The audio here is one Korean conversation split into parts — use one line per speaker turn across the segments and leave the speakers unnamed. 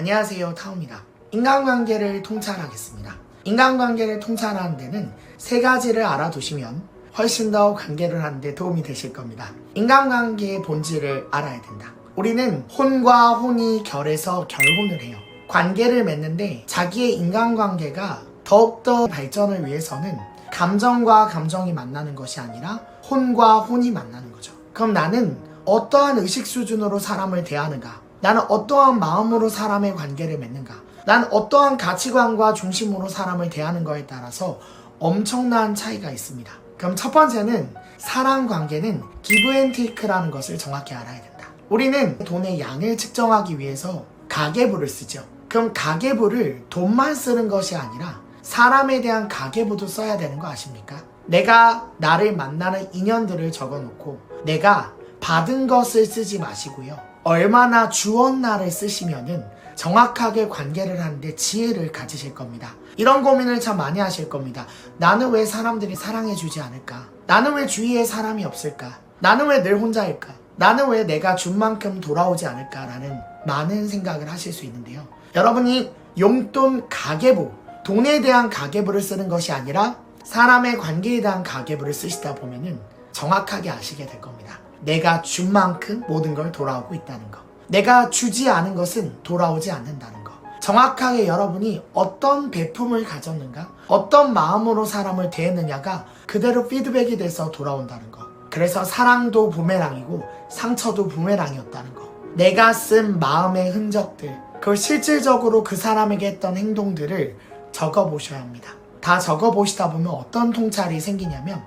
안녕하세요 타오입니다. 인간관계를 통찰하겠습니다. 인간관계를 통찰하는 데는 세 가지를 알아두시면 훨씬 더 관계를 하는데 도움이 되실 겁니다. 인간관계의 본질을 알아야 된다. 우리는 혼과 혼이 결해서 결혼을 해요. 관계를 맺는데 자기의 인간관계가 더욱더 발전을 위해서는 감정과 감정이 만나는 것이 아니라 혼과 혼이 만나는 거죠. 그럼 나는 어떠한 의식 수준으로 사람을 대하는가? 나는 어떠한 마음으로 사람의 관계를 맺는가? 난 어떠한 가치관과 중심으로 사람을 대하는 거에 따라서 엄청난 차이가 있습니다. 그럼 첫 번째는 사랑 관계는 기브 앤 테이크라는 것을 정확히 알아야 된다. 우리는 돈의 양을 측정하기 위해서 가계부를 쓰죠. 그럼 가계부를 돈만 쓰는 것이 아니라 사람에 대한 가계부도 써야 되는 거 아십니까? 내가 나를 만나는 인연들을 적어놓고 내가 받은 것을 쓰지 마시고요. 얼마나 주었나를 쓰시면은 정확하게 관계를 하는데 지혜를 가지실 겁니다. 이런 고민을 참 많이 하실 겁니다. 나는 왜 사람들이 사랑해주지 않을까? 나는 왜 주위에 사람이 없을까? 나는 왜 늘 혼자일까? 나는 왜 내가 준 만큼 돌아오지 않을까라는 많은 생각을 하실 수 있는데요. 여러분이 용돈 가계부, 돈에 대한 가계부를 쓰는 것이 아니라 사람의 관계에 대한 가계부를 쓰시다 보면은 정확하게 아시게 될 겁니다. 내가 준 만큼 모든 걸 돌아오고 있다는 거. 내가 주지 않은 것은 돌아오지 않는다는 거. 정확하게 여러분이 어떤 배품을 가졌는가, 어떤 마음으로 사람을 대했느냐가 그대로 피드백이 돼서 돌아온다는 거. 그래서 사랑도 부메랑이고 상처도 부메랑이었다는 거. 내가 쓴 마음의 흔적들, 그걸 실질적으로 그 사람에게 했던 행동들을 적어 보셔야 합니다. 다 적어 보시다 보면 어떤 통찰이 생기냐면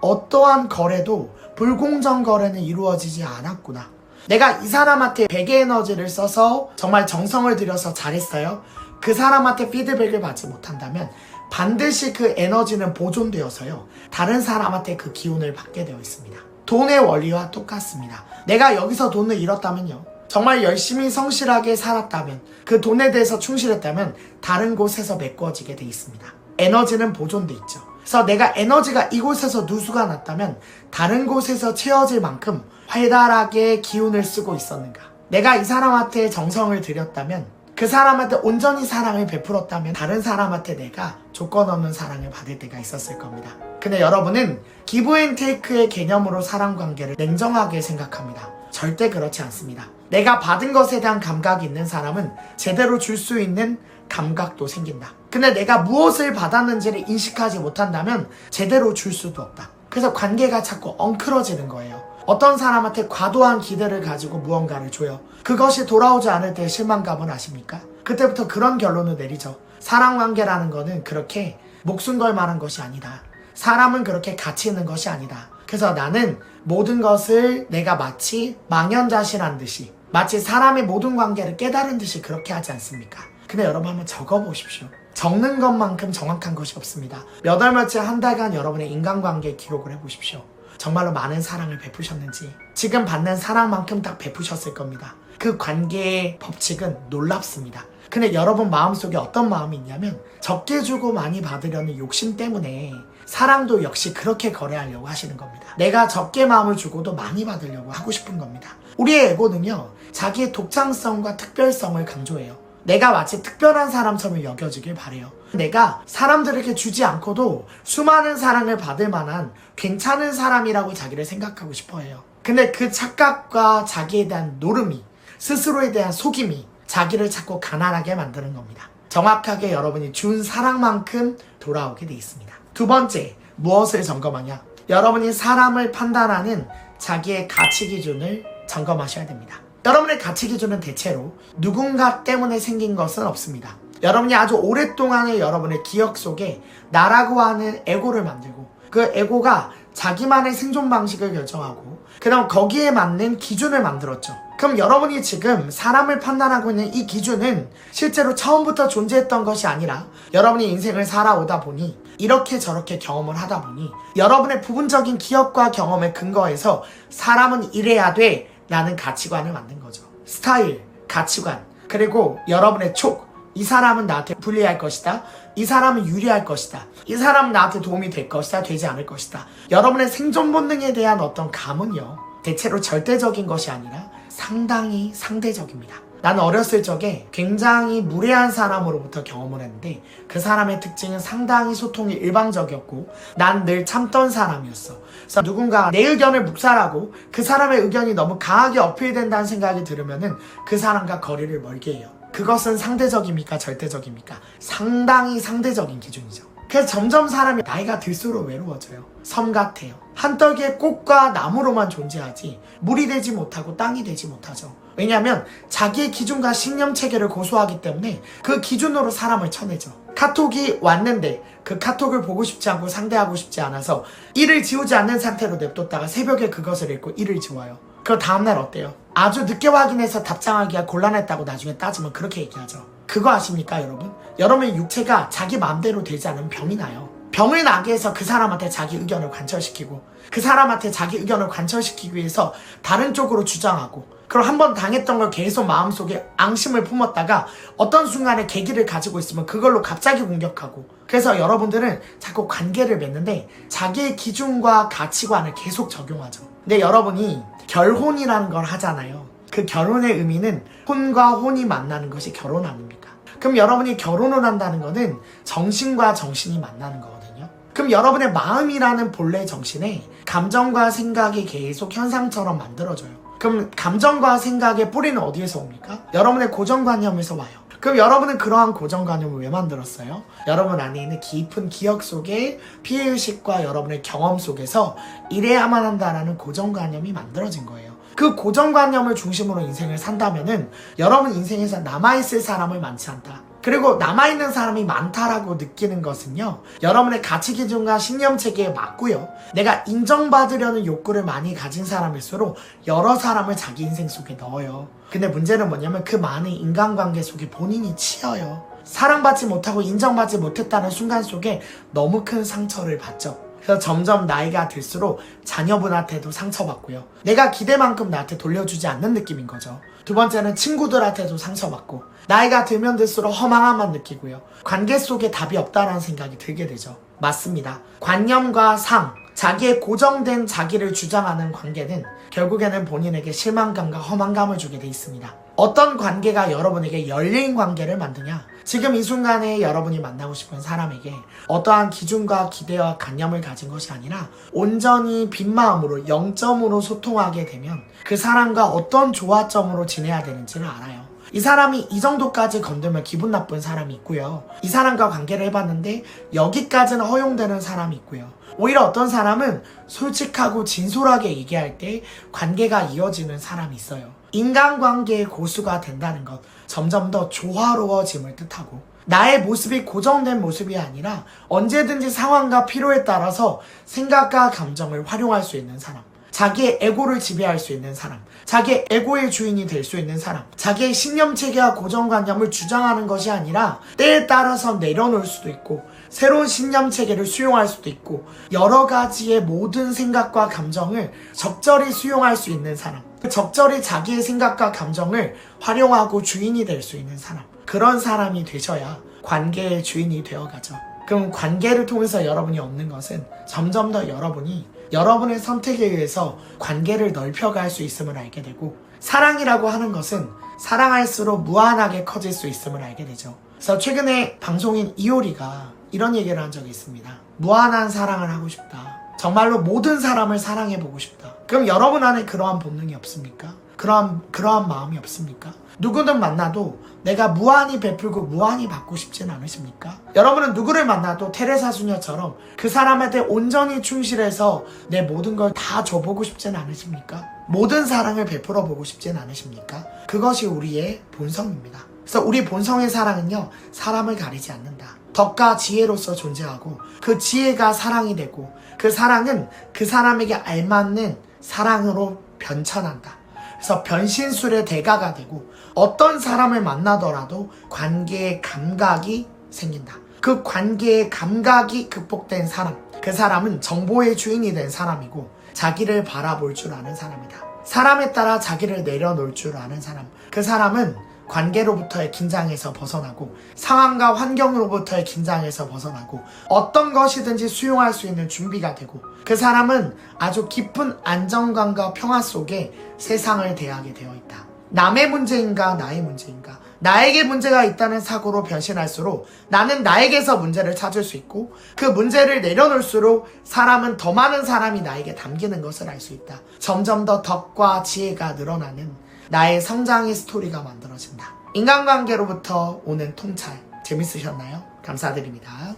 어떠한 거래도 불공정 거래는 이루어지지 않았구나. 내가 이 사람한테 100의 에너지를 써서 정말 정성을 들여서 잘했어요. 그 사람한테 피드백을 받지 못한다면 반드시 그 에너지는 보존되어서요. 다른 사람한테 그 기운을 받게 되어 있습니다. 돈의 원리와 똑같습니다. 내가 여기서 돈을 잃었다면요. 정말 열심히 성실하게 살았다면 그 돈에 대해서 충실했다면 다른 곳에서 메꿔지게 돼 있습니다. 에너지는 보존돼 있죠. 그래서 내가 에너지가 이곳에서 누수가 났다면 다른 곳에서 채워질 만큼 활달하게 기운을 쓰고 있었는가? 내가 이 사람한테 정성을 들였다면 그 사람한테 온전히 사랑을 베풀었다면 다른 사람한테 내가 조건 없는 사랑을 받을 때가 있었을 겁니다. 근데 여러분은 기브 앤 테이크의 개념으로 사랑 관계를 냉정하게 생각합니다. 절대 그렇지 않습니다. 내가 받은 것에 대한 감각이 있는 사람은 제대로 줄 수 있는 감각도 생긴다. 근데 내가 무엇을 받았는지를 인식하지 못한다면 제대로 줄 수도 없다. 그래서 관계가 자꾸 엉클어지는 거예요. 어떤 사람한테 과도한 기대를 가지고 무언가를 줘요. 그것이 돌아오지 않을 때 실망감은 아십니까? 그때부터 그런 결론을 내리죠. 사랑 관계라는 거는 그렇게 목숨 걸 만한 것이 아니다. 사람은 그렇게 가치 있는 것이 아니다. 그래서 나는 모든 것을 내가 마치 망연자실한 듯이 마치 사람의 모든 관계를 깨달은 듯이 그렇게 하지 않습니까? 근데 여러분 한번 적어보십시오. 적는 것만큼 정확한 것이 없습니다. 몇 월 며칠 한 달간 여러분의 인간관계 기록을 해보십시오. 정말로 많은 사랑을 베푸셨는지 지금 받는 사랑만큼 딱 베푸셨을 겁니다. 그 관계의 법칙은 놀랍습니다. 근데 여러분 마음속에 어떤 마음이 있냐면 적게 주고 많이 받으려는 욕심 때문에 사랑도 역시 그렇게 거래하려고 하시는 겁니다. 내가 적게 마음을 주고도 많이 받으려고 하고 싶은 겁니다. 우리의 에고는요, 자기의 독창성과 특별성을 강조해요. 내가 마치 특별한 사람처럼 여겨지길 바래요. 내가 사람들에게 주지 않고도 수많은 사랑을 받을 만한 괜찮은 사람이라고 자기를 생각하고 싶어 해요. 근데 그 착각과 자기에 대한 노름이, 스스로에 대한 속임이 자기를 자꾸 가난하게 만드는 겁니다. 정확하게 여러분이 준 사랑만큼 돌아오게 돼 있습니다. 두 번째, 무엇을 점검하냐? 여러분이 사람을 판단하는 자기의 가치 기준을 점검하셔야 됩니다. 여러분의 가치 기준은 대체로 누군가 때문에 생긴 것은 없습니다. 여러분이 아주 오랫동안의 여러분의 기억 속에 나라고 하는 에고를 만들고 그 에고가 자기만의 생존 방식을 결정하고 그다음 거기에 맞는 기준을 만들었죠. 그럼 여러분이 지금 사람을 판단하고 있는 이 기준은 실제로 처음부터 존재했던 것이 아니라 여러분이 인생을 살아오다 보니 이렇게 저렇게 경험을 하다 보니 여러분의 부분적인 기억과 경험에 근거해서 사람은 이래야 돼 라는 가치관을 만든 거죠. 스타일, 가치관, 그리고 여러분의 촉. 이 사람은 나한테 불리할 것이다. 이 사람은 유리할 것이다. 이 사람은 나한테 도움이 될 것이다. 되지 않을 것이다. 여러분의 생존 본능에 대한 어떤 감은요. 대체로 절대적인 것이 아니라 상당히 상대적입니다. 나는 어렸을 적에 굉장히 무례한 사람으로부터 경험을 했는데 그 사람의 특징은 상당히 소통이 일방적이었고 난 늘 참던 사람이었어. 그래서 누군가 내 의견을 묵살하고 그 사람의 의견이 너무 강하게 어필된다는 생각이 들으면은 그 사람과 거리를 멀게 해요. 그것은 상대적입니까? 절대적입니까? 상당히 상대적인 기준이죠. 그래서 점점 사람이 나이가 들수록 외로워져요. 섬 같아요. 한떡의 꽃과 나무로만 존재하지 물이 되지 못하고 땅이 되지 못하죠. 왜냐하면 자기의 기준과 신념 체계를 고수하기 때문에 그 기준으로 사람을 쳐내죠. 카톡이 왔는데 그 카톡을 보고 싶지 않고 상대하고 싶지 않아서 일을 지우지 않는 상태로 냅뒀다가 새벽에 그것을 읽고 일을 지워요. 그 다음날 어때요? 아주 늦게 확인해서 답장하기가 곤란했다고 나중에 따지면 그렇게 얘기하죠. 그거 아십니까, 여러분? 여러분의 육체가 자기 마음대로 되지 않으면 병이 나요. 병을 나게 해서 그 사람한테 자기 의견을 관철시키고 그 사람한테 자기 의견을 관철시키기 위해서 다른 쪽으로 주장하고 그럼 한 번 당했던 걸 계속 마음속에 앙심을 품었다가 어떤 순간에 계기를 가지고 있으면 그걸로 갑자기 공격하고 그래서 여러분들은 자꾸 관계를 맺는데 자기의 기준과 가치관을 계속 적용하죠. 근데 여러분이 결혼이라는 걸 하잖아요. 그 결혼의 의미는 혼과 혼이 만나는 것이 결혼 아닙니까? 그럼 여러분이 결혼을 한다는 거는 정신과 정신이 만나는 거거든요. 그럼 여러분의 마음이라는 본래 정신에 감정과 생각이 계속 현상처럼 만들어져요. 그럼 감정과 생각의 뿌리는 어디에서 옵니까? 여러분의 고정관념에서 와요. 그럼 여러분은 그러한 고정관념을 왜 만들었어요? 여러분 안에 있는 깊은 기억 속에 피해의식과 여러분의 경험 속에서 이래야만 한다라는 고정관념이 만들어진 거예요. 그 고정관념을 중심으로 인생을 산다면은 여러분 인생에서 남아있을 사람을 많지 않다. 그리고 남아있는 사람이 많다라고 느끼는 것은요, 여러분의 가치 기준과 신념 체계에 맞고요. 내가 인정받으려는 욕구를 많이 가진 사람일수록 여러 사람을 자기 인생 속에 넣어요. 근데 문제는 뭐냐면 그 많은 인간관계 속에 본인이 치여요. 사랑받지 못하고 인정받지 못했다는 순간 속에 너무 큰 상처를 받죠. 그래서 점점 나이가 들수록 자녀분한테도 상처받고요. 내가 기대만큼 나한테 돌려주지 않는 느낌인 거죠. 두 번째는 친구들한테도 상처받고 나이가 들면 들수록 허망함만 느끼고요. 관계 속에 답이 없다라는 생각이 들게 되죠. 맞습니다. 관념과 상, 자기의 고정된 자기를 주장하는 관계는 결국에는 본인에게 실망감과 허망감을 주게 돼 있습니다. 어떤 관계가 여러분에게 열린 관계를 만드냐? 지금 이 순간에 여러분이 만나고 싶은 사람에게 어떠한 기준과 기대와 관념을 가진 것이 아니라 온전히 빈 마음으로 0점으로 소통하게 되면 그 사람과 어떤 조화점으로 지내야 되는지를 알아요. 이 사람이 이 정도까지 건들면 기분 나쁜 사람이 있고요. 이 사람과 관계를 해봤는데 여기까지는 허용되는 사람이 있고요. 오히려 어떤 사람은 솔직하고 진솔하게 얘기할 때 관계가 이어지는 사람이 있어요. 인간관계의 고수가 된다는 것, 점점 더 조화로워짐을 뜻하고, 나의 모습이 고정된 모습이 아니라 언제든지 상황과 필요에 따라서 생각과 감정을 활용할 수 있는 사람. 자기의 에고를 지배할 수 있는 사람, 자기의 에고의 주인이 될 수 있는 사람, 자기의 신념 체계와 고정관념을 주장하는 것이 아니라 때에 따라서 내려놓을 수도 있고, 새로운 신념 체계를 수용할 수도 있고, 여러 가지의 모든 생각과 감정을 적절히 수용할 수 있는 사람, 적절히 자기의 생각과 감정을 활용하고 주인이 될 수 있는 사람, 그런 사람이 되셔야 관계의 주인이 되어가죠. 그럼 관계를 통해서 여러분이 얻는 것은 점점 더 여러분이 여러분의 선택에 의해서 관계를 넓혀갈 수 있음을 알게 되고 사랑이라고 하는 것은 사랑할수록 무한하게 커질 수 있음을 알게 되죠. 그래서 최근에 방송인 이효리가 이런 얘기를 한 적이 있습니다. 무한한 사랑을 하고 싶다. 정말로 모든 사람을 사랑해 보고 싶다. 그럼 여러분 안에 그러한 본능이 없습니까? 그러한, 그러한 마음이 없습니까? 누구든 만나도 내가 무한히 베풀고 무한히 받고 싶진 않으십니까? 여러분은 누구를 만나도 테레사 수녀처럼 그 사람한테 온전히 충실해서 내 모든 걸 다 줘보고 싶진 않으십니까? 모든 사랑을 베풀어 보고 싶진 않으십니까? 그것이 우리의 본성입니다. 그래서 우리 본성의 사랑은요, 사람을 가리지 않는다. 덕과 지혜로서 존재하고 그 지혜가 사랑이 되고 그 사랑은 그 사람에게 알맞는 사랑으로 변천한다. 그래서 변신술의 대가가 되고 어떤 사람을 만나더라도 관계의 감각이 생긴다. 그 관계의 감각이 극복된 사람. 그 사람은 정보의 주인이 된 사람이고 자기를 바라볼 줄 아는 사람이다. 사람에 따라 자기를 내려놓을 줄 아는 사람. 그 사람은 관계로부터의 긴장에서 벗어나고 상황과 환경으로부터의 긴장에서 벗어나고 어떤 것이든지 수용할 수 있는 준비가 되고 그 사람은 아주 깊은 안정감과 평화 속에 세상을 대하게 되어 있다. 남의 문제인가 나의 문제인가 나에게 문제가 있다는 사고로 변신할수록 나는 나에게서 문제를 찾을 수 있고 그 문제를 내려놓을수록 사람은 더 많은 사람이 나에게 담기는 것을 알 수 있다. 점점 더 덕과 지혜가 늘어나는 나의 성장의 스토리가 만들어진다. 인간관계로부터 오는 통찰 재밌으셨나요? 감사드립니다.